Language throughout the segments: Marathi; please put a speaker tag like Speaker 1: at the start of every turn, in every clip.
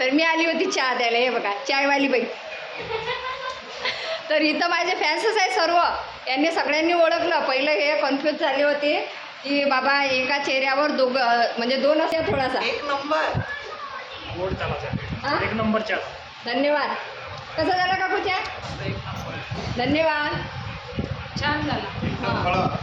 Speaker 1: तर मी आली होती चहा द्यायला. हे बघा चायवाली बाई. तर इथं माझे फॅन्सच आहे सर्व. यांनी सगळ्यांनी ओळखलं. पहिलं हे कन्फ्यूज झाले होते की बाबा एका चेहऱ्यावर दोघं म्हणजे दोन असते थोडासा.
Speaker 2: एक नंबर.
Speaker 1: हा?
Speaker 3: एक नंबर चहा.
Speaker 1: धन्यवाद. कसा झाला काकू चहा? धन्यवाद. छान झाला.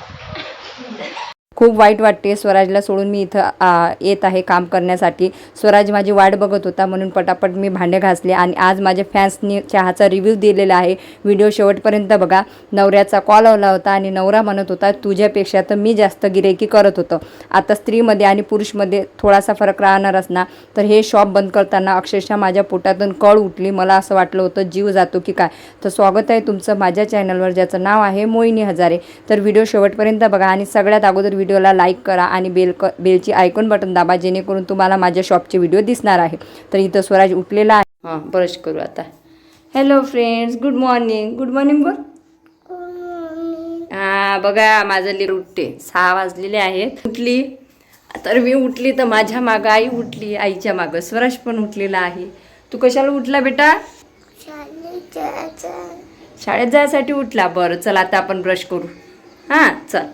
Speaker 1: खूप वाईट वाटते स्वराजला सोडून मी इथं येत आहे काम करण्यासाठी. स्वराज माझी वाट बघत होता म्हणून पटापट मी भांडे घासले आणि आज माझ्या फॅन्सनी चहाचा रिव्ह्यू दिलेला आहे. व्हिडिओ शेवटपर्यंत बघा. नवऱ्याचा कॉल आला होता आणि नवरा म्हणत होता तुझ्यापेक्षा तर मी जास्त गिरेकी करत होतं. आता स्त्रीमध्ये आणि पुरुषमध्ये थोडासा फरक राहणारच ना तर हे शॉप बंद करताना अक्षरशः माझ्या पोटातून कळ उठली. मला असं वाटलं होतं जीव जातो की काय. तर स्वागत आहे तुमचं माझ्या चॅनलवर ज्याचं नाव आहे मोहिनी हजारे. तर व्हिडिओ शेवटपर्यंत बघा आणि सगळ्यात अगोदर व्हिडिओ व्हिडिओला लाईक करा आणि बेल क बेलची आयकॉन बटन दाबा जेणेकरून तुम्हाला माझ्या शॉपचे व्हिडिओ दिसणार आहे तर इथं स्वराज उठलेला आहे. हां ब्रश करू आता. Hello friends good morning good morning बोल. हा बघा माझं लिर उठते. सहा वाजलेले आहेत. उठली. तर मी उठली तर माझ्या मागं आई उठली आईच्या मागं. स्वराज पण उठलेला आहे. तू कशाला उठला बेटा? शाळेत जायसाठी उठला. बरं चल आता आपण ब्रश करू. हां चल.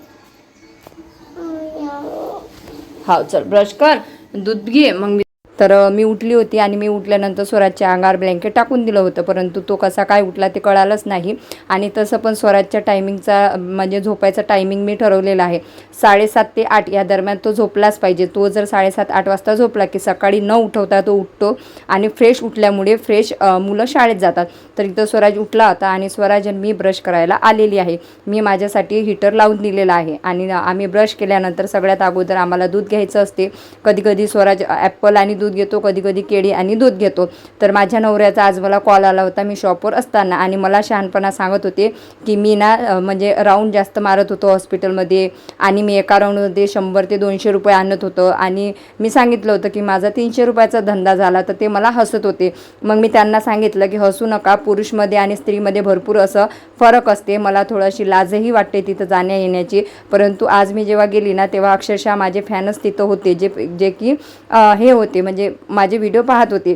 Speaker 1: हा चल ब्रश कर दूध घे मग मी तर मी उठली होती आणि मी उठल्यानंतर स्वराजच्या अंगावर ब्लँकेट टाकून दिलं होतं. परंतु तो कसा काय उठला ते कळालंच नाही. आणि तसं पण स्वराजच्या टायमिंगचा म्हणजे झोपायचा टायमिंग मी ठरवलेला आहे. साडेसात ते आठ या दरम्यान तो झोपलाच पाहिजे. तो जर साडेसात आठ वाजता झोपला की सकाळी न उठवता तो उठतो आणि फ्रेश उठल्यामुळे फ्रेश मुलं शाळेत जातात. तर इथं स्वराज उठला होता आणि स्वराज मी ब्रश करायला आलेली आहे. मी माझ्यासाठी हीटर लावून दिलेला आहे. आणि आम्ही ब्रश केल्यानंतर सगळ्यात अगोदर आम्हाला दूध घ्यायचं असते. कधी कधी स्वराज ॲपल आणि दूध घेतो कधी कधी केळी आणि दूध घेतो. तर माझ्या नवऱ्याचा आज मला कॉल आला होता. मी शॉपवर असताना आणि मला शहाणपणा सांगत होते की मी ना म्हणजे राऊंड जास्त मारत होतो हॉस्पिटलमध्ये आणि मी एका राऊंडमध्ये शंभर ते दोनशे रुपये आणत होतं. आणि मी सांगितलं होतं की माझा तीनशे रुपयाचा धंदा झाला तर ते मला हसत होते. मग मी त्यांना सांगितलं की हसू नका पुरुषमध्ये आणि स्त्रीमध्ये भरपूर असं फरक असते. मला थोडीशी लाजही वाटते तिथं जाण्या येण्याची. परंतु आज मी जेव्हा गेली ना तेव्हा अक्षरशः माझे फॅनच तिथं होते. जे जे की हे होते. म्हणजे म्हणजे माझे व्हिडिओ पाहत होते.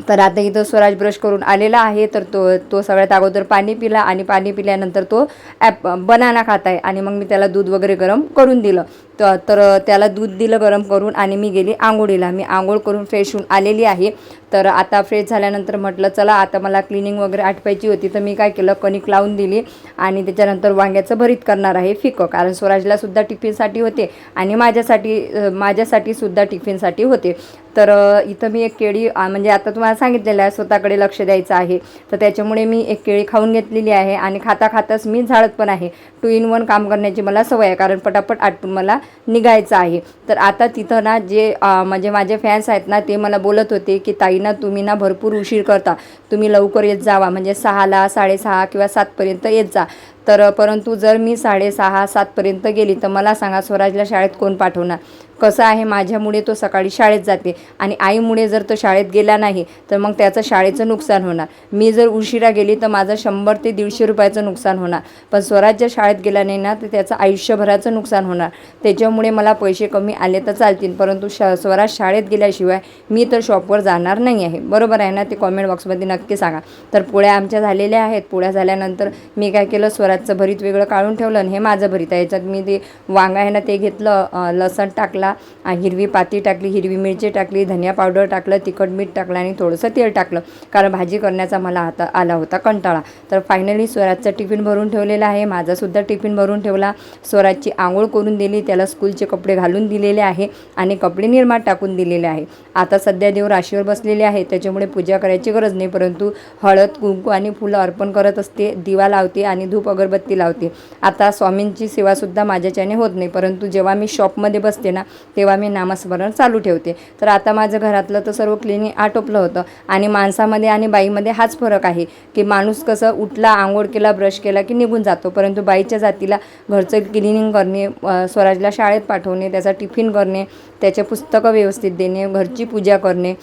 Speaker 1: तर आता इथं स्वराज ब्रश करून आलेला आहे. तर तो तो सगळ्यात अगोदर पाणी पिला आणि पाणी पिल्यानंतर तो ॲप बनाना खात आहे आणि मग मी त्याला दूध वगैरे गरम करून दिलं. तर तर त्याला दूध दिलं गरम करून आणि मी गेली आंघोळीला. मी आंघोळ करून फ्रेश होऊन आलेली आहे. तर आता फ्रेश झाल्यानंतर म्हटलं चला आता मला क्लिनिंग वगैरे आठवायची होती तर मी काय केलं? कणिक लावून दिली आणि त्याच्यानंतर वांग्याचं भरीत करणार आहे फिकं. कारण स्वराजला सुद्धा टिफिनसाठी होते आणि माझ्यासाठी माझ्यासाठी सुद्धा टिफिनसाठी होते. तर इथं मी एक केळी म्हणजे आता तुम्हाला सांगितलेलं आहे स्वतःकडे लक्ष द्यायचं आहे. तर त्याच्यामुळे मी एक केळी खाऊन घेतलेली आहे आणि खाता खाताच मी झाडत पण आहे. टू इन वन काम करण्याची मला सवय आहे कारण पटापट आटून मला निघायचं आहे. तर आता तिथं ना जे म्हणजे माझे फॅन्स आहेत ना ते मला बोलत होते की ताई ना तुम्ही ना भरपूर उशीर करता. तुम्ही लवकर येत जावा. म्हणजे सहाला साडेसहा किंवा सातपर्यंत येत जा. तर परंतु जर मी साडेसहा सातपर्यंत गेली तर मला सांगा स्वराजला शाळेत कोण पाठवणार? कसं आहे माझ्यामुळे तो सकाळी शाळेत जाते आणि आईमुळे जर तो शाळेत गेला नाही तर मग त्याचं शाळेचं नुकसान होणार. मी जर उशिरा गेली तर माझं शंभर ते दीडशे रुपयाचं नुकसान होणार. पण स्वराज जर शाळेत गेला नाही ना तर त्याचं आयुष्यभराचं नुकसान होणार. त्याच्यामुळे मला पैसे कमी आले तर चालतील परंतु श स्वराज शाळेत गेल्याशिवाय मी तर शॉपवर जाणार नाही आहे. बरोबर आहे ना? ते कॉमेंट बॉक्समध्ये नक्की सांगा. तर पोळ्या आमच्या झालेल्या आहेत. पोळ्या झाल्यानंतर मी काय केलं? स्वराजचं भरीत वेगळं काढून ठेवलं आणि हे माझं भरीत आहे. याच्यात मी ते वांगा आहे ना ते घेतलं लसण टाकला हिरवी पाती टाकली हिरवी मिरची टाकली धनिया पावडर टाकलं तिखट मीठ टाकलं आणि थोडंसं तेल टाकलं. कारण भाजी करण्याचा मला आता आला होता कंटाळा. तर फायनली स्वराजचा टिफिन भरून ठेवलेला आहे. माझासुद्धा टिफिन भरून ठेवला. स्वराजची आंघोळ करून दिली त्याला स्कूलचे कपडे घालून दिलेले आहे आणि कपडे निर्माण टाकून दिलेले आहे. आता सध्या देव राशीवर बसलेले आहे त्याच्यामुळे पूजा करायची गरज नाही परंतु हळद कुंकू आणि फुलं अर्पण करत असते दिवा लावते आणि धूप अगरबत्ती अगरबत्ती लावते. आता स्वामींची सेवासुद्धा माझ्याच्याने होत नाही परंतु जेव्हा मी शॉपमध्ये बसते ना तेव्हा मी नामस्मरण चालू ठेवते. तर आता माझं घरातलं तर सर्व क्लिनिंग आटोपलं होतं आणि माणसामध्ये आणि बाईमध्ये हाच फरक आहे की माणूस कसं उठला आंघोळ केला ब्रश केला की निघून जातो. परंतु बाईच्या जातीला घरचं क्लिनिंग करणे स्वराजला शाळेत पाठवणे त्याचा टिफिन करणे त्याचे पुस्तकं व्यवस्थित देणे घरची पूजा करणे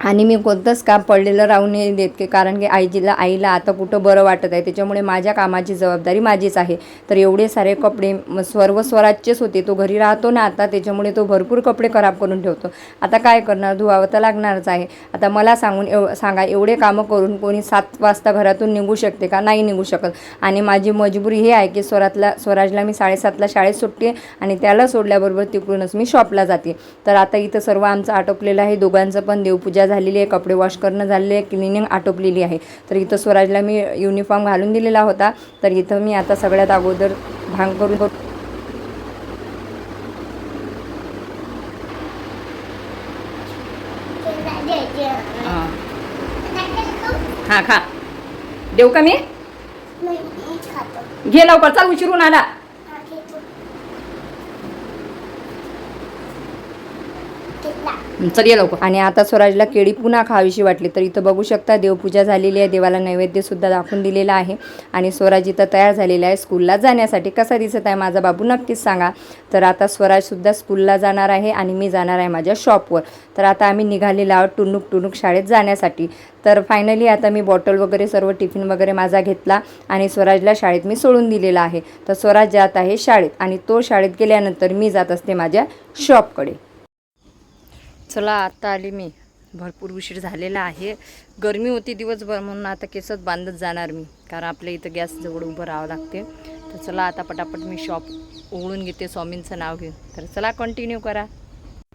Speaker 1: आणि मी कोणतंच काम पडलेलं राहू नाही देत की कारण की आईजीला आईला आता कुठं बरं वाटत आहे? त्याच्यामुळे माझ्या कामाची जबाबदारी माझीच आहे. तर एवढे सारे कपडे सर्व स्वराजचेच होते. तो घरी राहतो ना आता त्याच्यामुळे तो भरपूर कपडे खराब करून ठेवतो. आता काय करणार? धुवावं तर लागणारच आहे. आता मला सांगून एव सांगा एवढे कामं करून कोणी सात वाजता घरातून निघू शकते का? नाही निघू शकत. आणि माझी मजबुरी हे आहे की स्वरातला स्वराजला मी साडेसातला शाळेत सुटते आणि त्याला सोडल्याबरोबर तिकडूनच मी शॉपला जाते. तर आता इथं सर्व आमचं आटोपलेलं आहे. दोघांचं पण देवपूजा झालेली आहे कपडे वॉश करणं झालेले आहे क्लिनिंग आटोपलेली आहे. तर इथं स्वराजला मी युनिफॉर्म घालून दिलेला होता. तर इथं मी आता सगळ्यात अगोदर भांग करून हां. हां खा. देऊ का मी? घे लवकर चाल उशिरून आला. चल ये लवकर. आणि आता स्वराजला केळी पुन्हा खावीशी वाटली तर इथं बघू शकता देवपूजा झालेली आहे देवाला नैवेद्यसुद्धा दाखवून दिलेला आहे. आणि स्वराज इथं तयार झालेला आहे स्कूलला जाण्यासाठी. कसा दिसत आहे माझा बाबू नक्कीच सांगा. तर आता स्वराजसुद्धा स्कूलला जाणार आहे आणि मी जाणार आहे माझ्या शॉपवर. तर आता आम्ही निघालेलो आहोत टुनुक टुनुक शाळेत जाण्यासाठी. तर फायनली आता मी बॉटल वगैरे सर्व टिफिन वगैरे माझा घेतला आणि स्वराजला शाळेत मी सोडून दिलेला आहे. तर स्वराज जात आहे शाळेत आणि तो शाळेत गेल्यानंतर मी जात असते माझ्या शॉपकडे चला आता आली मी. भरपूर उशीर झालेला आहे. गरमी होती दिवसभर म्हणून आता केसच बांधत जाणार मी. कारण आपल्या इथं गॅस जवळ उभं राहावं लागते. तर चला आता पटापट मी शॉप उघडून घेते स्वामींचं नाव घेऊन. तर चला कंटिन्यू करा.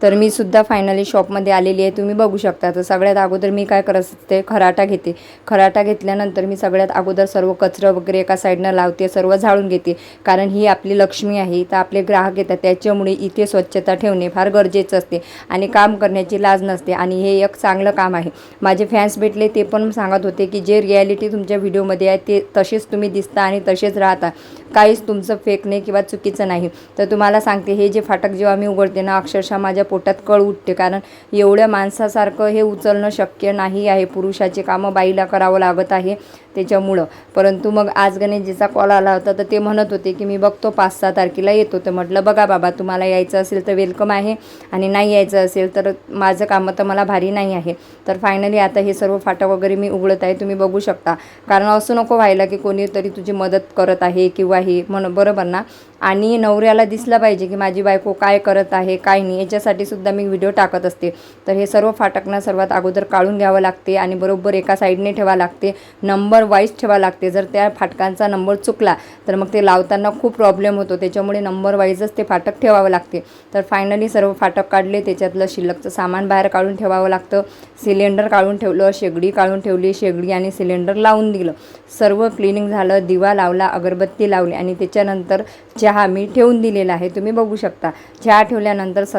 Speaker 1: तर मी सुद्धा फायनली शॉपमध्ये आलेली आहे. तुम्ही बघू शकता. तर सगळ्यात अगोदर मी काय करत असते खराटा घेते. खराटा घेतल्यानंतर मी सगळ्यात अगोदर सर्व कचरं वगैरे एका साईडनं लावते सर्व झाडून घेते. कारण ही आपली लक्ष्मी आहे. तर आपले ग्राहक येतात. त्याच्यामुळे इथे स्वच्छता ठेवणे फार गरजेचं असते आणि काम करण्याची लाज नसते. आणि हे एक चांगलं काम आहे. माझे फॅन्स भेटले ते पण सांगत होते की जे रिॲलिटी तुमच्या व्हिडिओमध्ये आहे ते तसेच तुम्ही दिसता आणि तसेच राहता. काहीच तुमचं फेक नाही किंवा चुकीचं नाही. तर तुम्हाला सांगते हे जे फाटक जेव्हा मी उघडते ना अक्षरशः माझ्या पोटात कळ उठते. कारण एवढ्या माणसासारखं हे उचलणं शक्य नाही आहे. पुरुषाचे कामं बाईला करावं लागत आहे. त्याच्यामुळं. परंतु मग आज गणेशजीचा कॉल आला होता तर ते म्हणत होते की मी बघतो पाच सहा तारखेला येतो. तर म्हटलं बघा बाबा तुम्हाला यायचं असेल तर वेलकम आहे आणि नाही यायचं असेल तर माझं कामं तर मला भारी नाही आहे. तर फायनली आता हे सर्व फाटक वगैरे मी उघडत आहे तुम्ही बघू शकता. कारण असं नको व्हायला की कोणीतरी तुझी मदत करत आहे किंवा हे म्हण बरोबर ना? आणि नवऱ्याला दिसलं पाहिजे की माझी बायको काय करत आहे काय नाही याच्यासाठी सुद्धा मी व्हिडिओ टाकत असते. तर हे सर्व फाटकना सर्वात अगोदर काढून घ्यावं लागते आणि बरोबर एका साईडने ठेवा लागते. नंबर वाईज ठेवा लागते. जर त्या फाटकांचा नंबर चुकला तर मग ते लावताना खूप प्रॉब्लेम होतो. त्याच्यामुळे नंबर वाईजच ते फाटक ठेवावं लागते. तर फायनली सर्व फाटक काढले. त्याच्यातलं शिल्लकचं सामान बाहेर काढून ठेवावं लागतं. सिलेंडर काढून ठेवलं शेगडी काढून ठेवली शेगडी आणि सिलेंडर लावून दिलं. सर्व क्लिनिंग झालं दिवा लावला अगरबत्ती लावली आणि त्याच्यानंतर चहा मी ठेवून दिलेला आहे. तुम्ही बघू शकता. चहा ठेवल्यानंतर स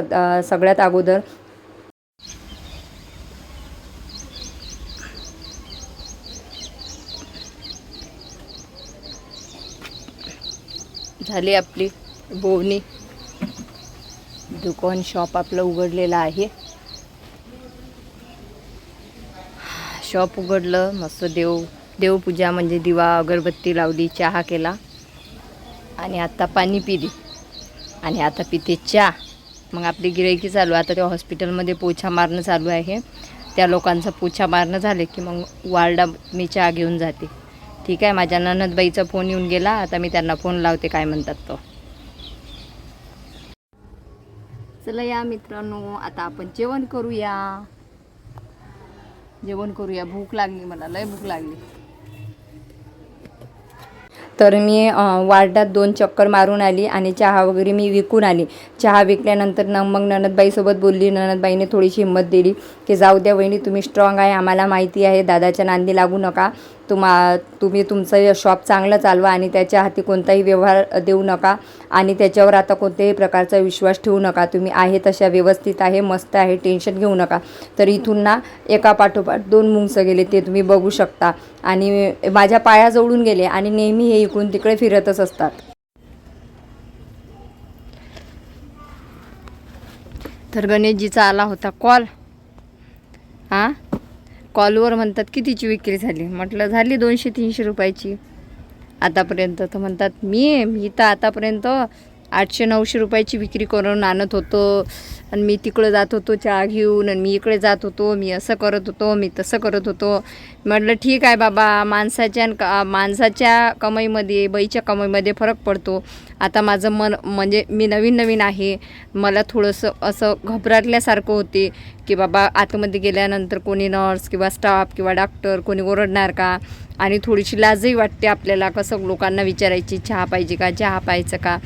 Speaker 1: सगळ्यात अगोदर झाली आपली बोवणी. दुकान शॉप आपलं उघडलेलं आहे. शॉप उघडलं. मस्त देव देवपूजा म्हणजे दिवा अगरबत्ती लावली चहा केला. आणि आता पाणी पिली. आणि आता पिते चहा. मग आपली गिरायकी चालू आता त्या हॉस्पिटलमध्ये पोछा मारणं चालू आहे. त्या लोकांचा पोछा मारणं झाले की मग वार्डा मी चहा घेऊन जाते. ठीक आहे माझ्या ननदबाईचा फोन येऊन गेला. आता मी त्यांना फोन लावते काय म्हणतात तो. चला या मित्रांनो आता आपण जेवण करूया. जेवण करूया. भूक लागली मला लय भूक लागली. तर मी वार्डात दोन चक्कर मारून आली आणि चहा वगैरे मी विकून आली. चहा विकल्यानंतर न मग ननदबाईसोबत बोलली ननदबाईने थोडीशी हिंमत दिली की जाऊ द्या वहिनी तुम्ही स्ट्रॉंग आहे आम्हाला माहिती आहे दादाच्या नांदी लागू नका. तुम्हा तुम्ही तुमचं शॉप चांगलं चालवा आणि त्याच्या हाती कोणताही व्यवहार देऊ नका आणि त्याच्यावर आता कोणत्याही प्रकारचा विश्वास ठेवू नका. तुम्ही आहे तशा व्यवस्थित आहे मस्त आहे टेन्शन घेऊ नका. तर इथून ना एका पाठोपाठ दोन मुंगसं गेले ते तुम्ही बघू शकता. आणि माझ्या पाया जवळून गेले आणि नेहमी हे इकडून तिकडे फिरतच असतात. तर गणेशजीचा आला होता कॉल हां? कॉलवर म्हणतात कितीची विक्री झाली. म्हटलं झाली दोनशे तीनशे रुपयाची. आतापर्यंत तर म्हणतात मी मी तर आतापर्यंत आठशे नऊशे रुपयाची विक्री करून आणत होतो. आणि मी तिकडं जात होतो चहा घेऊन. आणि मी इकडे जात होतो. मी असं करत होतो मी तसं करत होतो. म्हटलं ठीक आहे बाबा माणसाच्या आणि का माणसाच्या कमाईमध्ये बाईच्या कमाईमध्ये फरक पडतो. आता माझं मन म्हणजे मी नवीन नवीन आहे. मला थोडंसं असं घबराटल्यासारखं होते की बाबा आतमध्ये गेल्यानंतर कोणी नर्स किंवा स्टाफ किंवा डॉक्टर कोणी ओरडणार का? आणि थोडीशी लाजही वाटते आपल्याला. कसं लोकांना विचारायची चहा पाहिजे का? चहा पाहायचं का?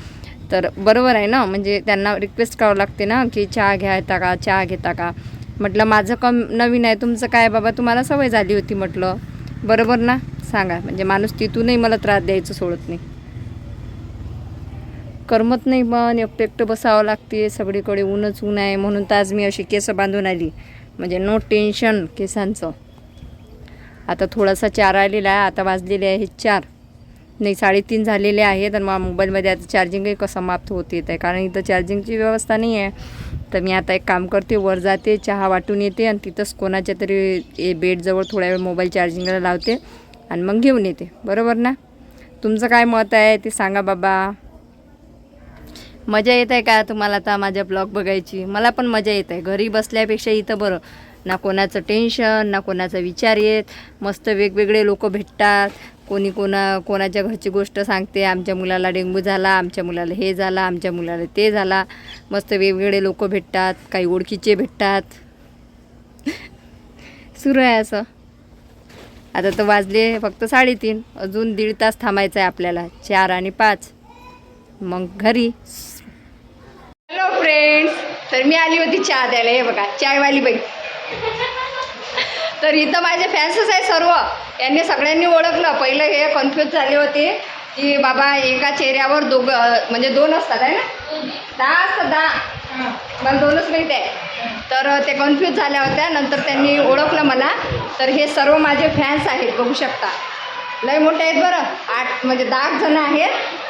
Speaker 1: तर बरोबर आहे ना? म्हणजे त्यांना रिक्वेस्ट करावं लागते ना की चहा घ्यायता का? चहा घेता का? म्हटलं माझं कम नवीन आहे. तुमचं काय बाबा? तुम्हाला सवय झाली होती म्हटलं. बरोबर ना? सांगा. म्हणजे माणूस तिथूनही मला त्रास द्यायचं सोडत नाही. करमत नाही पण एकटं एकटं बसावं लागते. सगळीकडे ऊनच ऊन आहे. म्हणून तर आज मी अशी केस बांधून आली. म्हणजे नो टेन्शन केसांचं. आता थोडासा चार आलेला आहे. आता वाजलेले आहे चार. नाही साडेतीन झालेले आहेत आणि मला मोबाईलमध्ये आता चार्जिंगही कसं समाप्त होत येत आहे. कारण इथं चार्जिंगची व्यवस्था नाही आहे. तर मी आता एक काम करते वर जाते चहा वाटून येते आणि तिथंच कोणाच्या तरी ए बेडजवळ थोड्या वेळ मोबाईल चार्जिंगला लावते आणि मग घेऊन येते. बरोबर ना? तुमचं काय मत आहे ते सांगा बाबा. मजा येत आहे का तुम्हाला आता माझ्या ब्लॉग बघायची? मला पण मजा येत आहे. घरी बसल्यापेक्षा इथं बरं. ना कोणाचं टेन्शन ना कोणाचा विचार येत. मस्त वेगवेगळे लोक भेटतात. कोणी कोणा कोणाच्या घरची गोष्ट सांगते आमच्या मुलाला डेंग्यू झाला आमच्या मुलाला हे झाला आमच्या मुलाला ते झाला. मस्त वेगवेगळे लोक भेटतात काही ओळखीचे भेटतात. सुरू आहे असं. आता तर वाजले फक्त साडेतीन. अजून दीड तास थांबायचं आहे आपल्याला. चार आणि पाच. मग घरी. हॅलो फ्रेंड्स तर मी आली होती चहा द्यायला. हे बघा चायवाली बाई. तर इथं माझे फॅन्सच आहे सर्व. यांनी सगळ्यांनी ओळखलं. पहिलं हे कन्फ्यूज झाले होते की बाबा एका चेहऱ्यावर दोघं म्हणजे दोन असतात आहे ना? दहा असतात दहा. मला दोनच माहीत आहे. तर ते कन्फ्यूज झाल्या होत्या. नंतर त्यांनी ओळखलं मला. तर हे सर्व माझे फॅन्स आहेत बघू शकता. लय मोठे आहेत बरं. आठ म्हणजे दहा जण आहेत.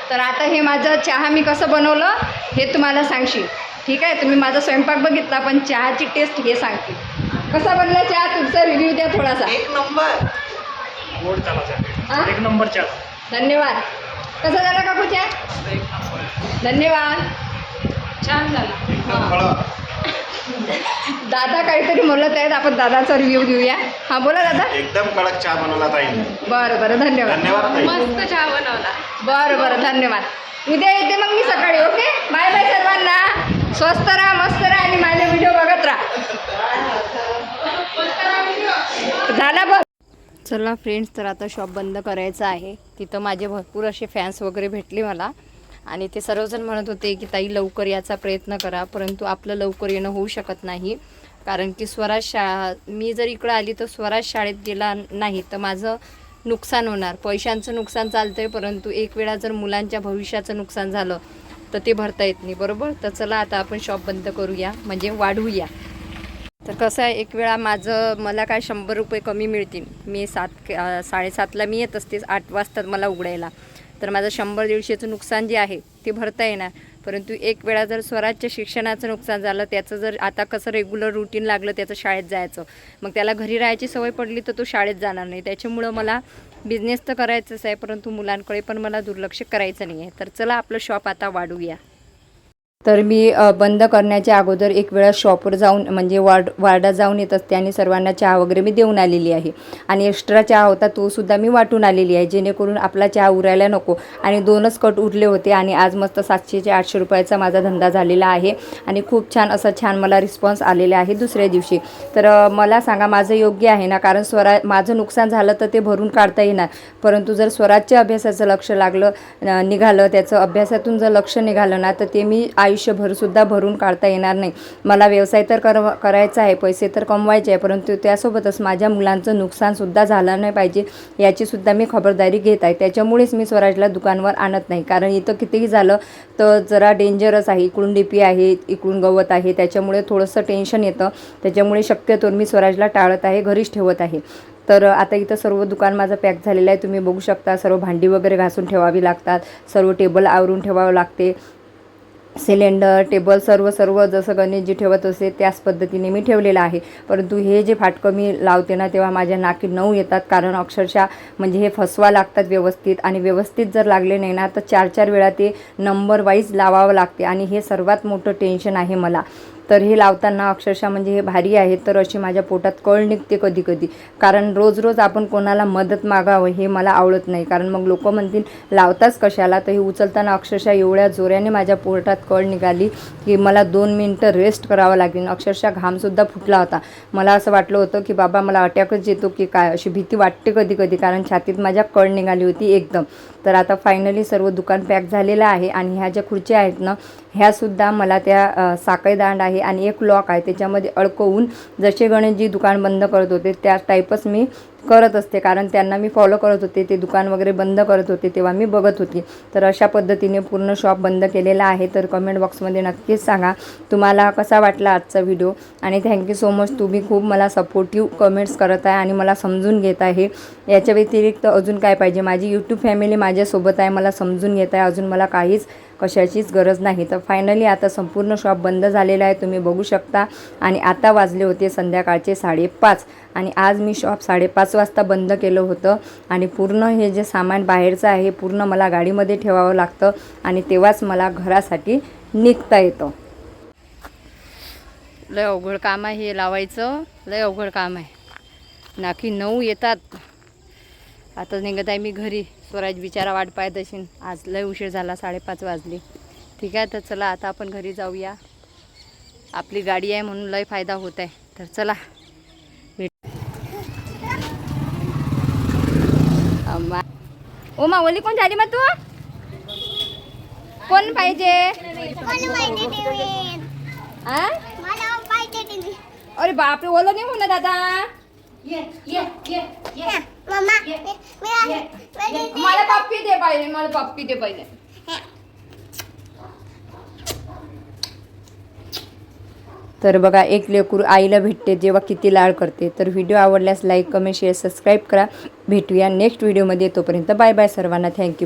Speaker 1: तर आता हे माझं चहा मी कसं बनवलं हे तुम्हाला सांगशील. ठीक आहे? तुम्ही माझा स्वयंपाक बघितला पण चहाची टेस्ट हे सांगते कसा बनला चहा? तुमचा रिव्ह्यू द्या थोडासा.
Speaker 2: एक नंबर.
Speaker 3: गोड चला
Speaker 1: हा?
Speaker 3: चहा एक नंबर चहा
Speaker 1: धन्यवाद. कसा झाला काकू चहा धन्यवाद. छान झाला. दादा काहीतरी बोलत आहेत आपण दादाचा रिव्ह्यू घेऊया. हां बोला दादा.
Speaker 2: एकदम कडक चहा बनवला ताई.
Speaker 1: बरं बरं धन्यवाद.
Speaker 2: धन्यवाद ताई.
Speaker 4: मस्त चहा बनवला.
Speaker 1: बरं बरं धन्यवाद. उद्या येते मग मी सकाळी ओके? बाय बाय सर्वांना. स्वस्त राहा मस्त राहा आणि माझे व्हिडिओ बघत राहा. झाला बघ. चला फ्रेंड्स तर आता शॉप बंद करायचं आहे. तिथं माझे भरपूर असे फॅन्स वगैरे भेटले मला. आणि ते सर्वजण म्हणत होते की ताई लवकर याचा प्रयत्न करा. परंतु आपलं लवकर येणं होऊ शकत नाही. कारण की स्वराज शाळा मी जर इकडं आली तर स्वराज शाळेत गेला नाही तर माझं नुकसान होणार. पैशांचं नुकसान चालतं आहे परंतु एक वेळा जर मुलांच्या भविष्याचं नुकसान झालं तर ते भरता येत नाही. बरोबर? तर चला आता आपण शॉप बंद करूया. म्हणजे वाढवूया तर कसं आहे एक वेळा माझं मला काय शंभर रुपये कमी मिळतील. मी सात साडेसातला मी येत असते आठ वाजता मला उघडायला. तर माझं शंभर दीडशेचं नुकसान जे आहे ते भरता येणार. परंतु एक वेळा जर स्वराज्य शिक्षणाचं नुकसान झालं त्याचं जर आता कसं रेग्युलर रुटीन लागलं त्याचं शाळेत जायचं. मग त्याला घरी राहायची सवय पडली तर तो शाळेत जाणार नाही. त्याच्यामुळं मला बिझनेस तर करायचंच आहे परंतु मुलांकडे पण मला दुर्लक्ष करायचं नाही आहे तर चला आपलं शॉप आता वाढूया. तर मी बंद करण्याच्या अगोदर एक वेळा शॉपवर जाऊन म्हणजे वार्ड वार्डात जाऊन येत असते आणि सर्वांना चहा वगैरे मी देऊन आलेली आहे. आणि एक्स्ट्रा चहा होता तोसुद्धा मी वाटून आलेली आहे जेणेकरून आपला चहा उरायला नको. आणि दोनच कट उरले होते आणि आज मस्त सातशे ते आठशे रुपयाचा माझा धंदा झालेला आहे. आणि खूप छान असा छान मला रिस्पॉन्स आलेला आहे दुसऱ्या दिवशी. तर मला सांगा माझं योग्य आहे ना? कारण स्वरा माझं नुकसान झालं तर ते भरून काढता येणार. परंतु जर स्वराजच्या अभ्यासाचं लक्ष लागलं निघालं त्याचं अभ्यासातून जर लक्ष निघालं ना तर ते मी आयुष्यभर सुद्धा भरून काढता येणार नाही. मला व्यवसाय तर कर करायचा आहे पैसे तर कमवायचे आहे परंतु त्यासोबतच माझ्या मुलांचं नुकसानसुद्धा झालं नाही पाहिजे याचीसुद्धा मी खबरदारी घेत आहे. त्याच्यामुळेच मी स्वराजला दुकानवर आणत नाही. कारण इथं कितीही झालं तर जरा डेंजरस आहे. इकडून डीपी आहे इकडून गवत आहे. त्याच्यामुळे थोडंसं टेन्शन येतं. त्याच्यामुळे शक्यतो मी स्वराजला टाळत आहे घरीच ठेवत आहे. तर आता इथं सर्व दुकान माझं पॅक झालेलं आहे. तुम्ही बघू शकता सर्व भांडी वगैरे घासून ठेवावी लागतात. सर्व टेबल आवरून ठेवावं लागते. सिलेंडर टेबल सर्व सर्व जसं गणेशजी ठेवत असे त्याच पद्धतीने मी ठेवलेलं आहे. परंतु हे जे फाटकं मी लावते ना तेव्हा माझ्या नाकी नऊ येतात. कारण अक्षरशः म्हणजे हे फसवा लागतात व्यवस्थित आणि व्यवस्थित जर लागले नाही ना तर चार चार वेळा ते नंबर वाईज लावावं लागते. आणि हे सर्वात मोठं टेन्शन आहे मला. तर हे लावताना अक्षरशः म्हणजे हे भारी आहे तर अशी माझ्या पोटात कळ निघते कधी कधी. कारण रोज रोज आपण कोणाला मदत मागावं हे मला आवडत नाही. कारण मग लोक म्हणतील लावताच कशाला? तर हे उचलताना अक्षरशः एवढ्या जोऱ्याने माझ्या पोटात कळ निघाली की मला दोन मिनटं रेस्ट करावं लागेल. अक्षरशः घामसुद्धा फुटला होता. मला असं वाटलं होतं की बाबा मला अटॅकच येतो की काय? अशी भीती वाटते कधी कधी कारण छातीत माझ्या कळ निघाली होती एकदम. तर आता फायनली सर्व दुकान पॅक झालेलं आहे आणि ह्या ज्या खुर्च्या आहेत ना ह्यासुद्धा मला त्या साखळीदांड आहे आणि एक लॉक आहे. त्याच्यामध्ये अडकवून जसे गणेशजी दुकान बंद करत होते त्या टाईपच मी करत असते. कारण त्यांना मी फॉलो करत होते ते दुकान वगैरे बंद करत होते तेव्हा मी बघत होती. तर अशा पद्धतीने पूर्ण शॉप बंद केलेला आहे. तर कमेंट बॉक्समध्ये नक्कीच सांगा तुम्हाला कसा वाटला आजचा व्हिडिओ आणि थँक्यू सो मच तुम्ही खूप मला सपोर्टिव्ह कमेंट्स करत आहे आणि मला समजून घेत आहे. याच्या व्यतिरिक्त अजून काय पाहिजे? माझी यूट्यूब फॅमिली माझ्यासोबत आहे. मला समजून घेत आहे. अजून मला काहीच कशाचीच गरज नाही. तर फायनली आता संपूर्ण शॉप बंद झालेला आहे. तुम्ही बघू शकता. आणि आता वाजले होते संध्याकाळचे साडेपाच. आणि आज मी शॉप साडेपाच वाजता बंद केलं होतं. आणि पूर्ण हे जे सामान बाहेरचं आहे पूर्ण मला गाडीमध्ये ठेवावं लागतं. आणि तेव्हाच मला घरासाठी निघता येतं. लय अवघड काम आहे हे लावायचं. लय अवघड काम आहे. नाकी नऊ येतात. आता निघत आहे मी घरी. स्वराज बिचारा वाट पाहत असेल. आज लय उशीर झाला साडेपाच वाजले. ठीक आहे तर चला आता आपण घरी जाऊया. आपली गाडी आहे म्हणून लय फायदा होत आहे. तर चला. भेट. ओ मावली कोण झाली मग तू? कोण पाहिजे? अरे बापरे ओलं नाही होणार दादा
Speaker 4: मम्मा मी मी
Speaker 1: मला पप्पी दे पाहिजे मला पप्पी दे पाहिजे तर बघा एक लेकूर आईला भेटते जेव्हा किती लाड करते. तर व्हिडिओ आवडल्यास लाईक कमेंट शेअर सबस्क्राईब करा. भेटूया नेक्स्ट व्हिडिओमध्ये. तोपर्यंत बाय बाय सर्वांना. थँक्यू.